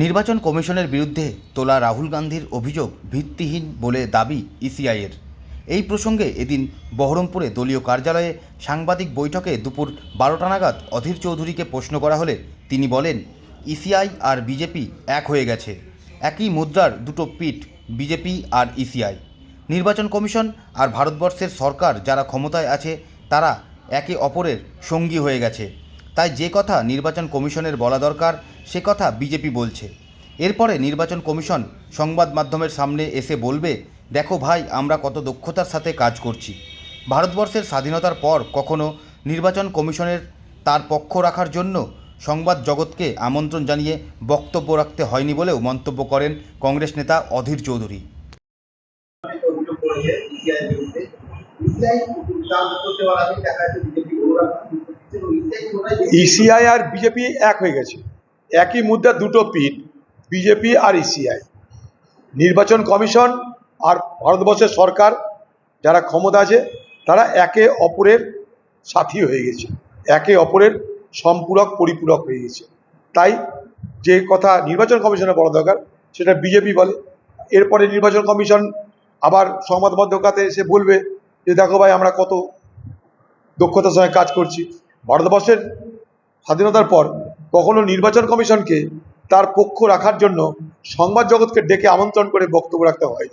নির্বাচন কমিশনের বিরুদ্ধে তোলা রাহুল গান্ধীর অভিযোগ ভিত্তিহীন বলে দাবি ইসিআইয়ের। এই প্রসঙ্গে এদিন বহরমপুরে দলীয় কার্যালয়ে সাংবাদিক বৈঠকে দুপুর বারোটা নাগাদ অধীর চৌধুরীকে প্রশ্ন করা হলে তিনি বলেন, ইসিআই আর বিজেপি এক হয়ে গেছে। একই মুদ্রার দুটো পিঠ বিজেপি আর ইসিআই। নির্বাচন কমিশন আর ভারতবর্ষের সরকার যারা ক্ষমতায় আছে, তারা একে অপরের সঙ্গী হয়ে গেছে। তাই যে কথা নির্বাচন কমিশনের বলা দরকার, সে কথা বিজেপি বলছে। এরপরে নির্বাচন কমিশন সংবাদ মাধ্যমের সামনে এসে বলবে, দেখো ভাই, আমরা কত দক্ষতার সাথে কাজ করছি। ভারতবর্ষের স্বাধীনতার পর কখনো নির্বাচন কমিশনের তার পক্ষ রাখার জন্য সংবাদ জগৎকে আমন্ত্রণ জানিয়ে বক্তব্য রাখতে হয়নি বলেও মন্তব্য করেন কংগ্রেস নেতা অধীর চৌধুরী। দেখা যাচ্ছে ইসিআই আর বিজেপি এক হয়ে গেছে। একই মুদ্রা দুটো পিঠ বিজেপি আর ইসিআই নির্বাচন কমিশন আর ভারতবর্ষের সরকার যারা ক্ষমতা আছে, তারা একে অপরের সাথী হয়ে গেছে। একে অপরের সম্পূরক, পরিপূরক হয়ে গেছে। তাই যে কথা নির্বাচন কমিশনের বলা দরকার, সেটা বিজেপি বলে। এরপরে নির্বাচন কমিশন আবার সংবাদ মাধ্যমে এসে বলবে যে, দেখো ভাই, আমরা কত দক্ষতার সঙ্গে কাজ করছি। ভারতবর্ষের স্বাধীনতার পর কখনো নির্বাচন কমিশনকে তার পক্ষ রাখার জন্য সংবাদ জগৎকে ডেকে আমন্ত্রণ করে বক্তব্য রাখতে হয়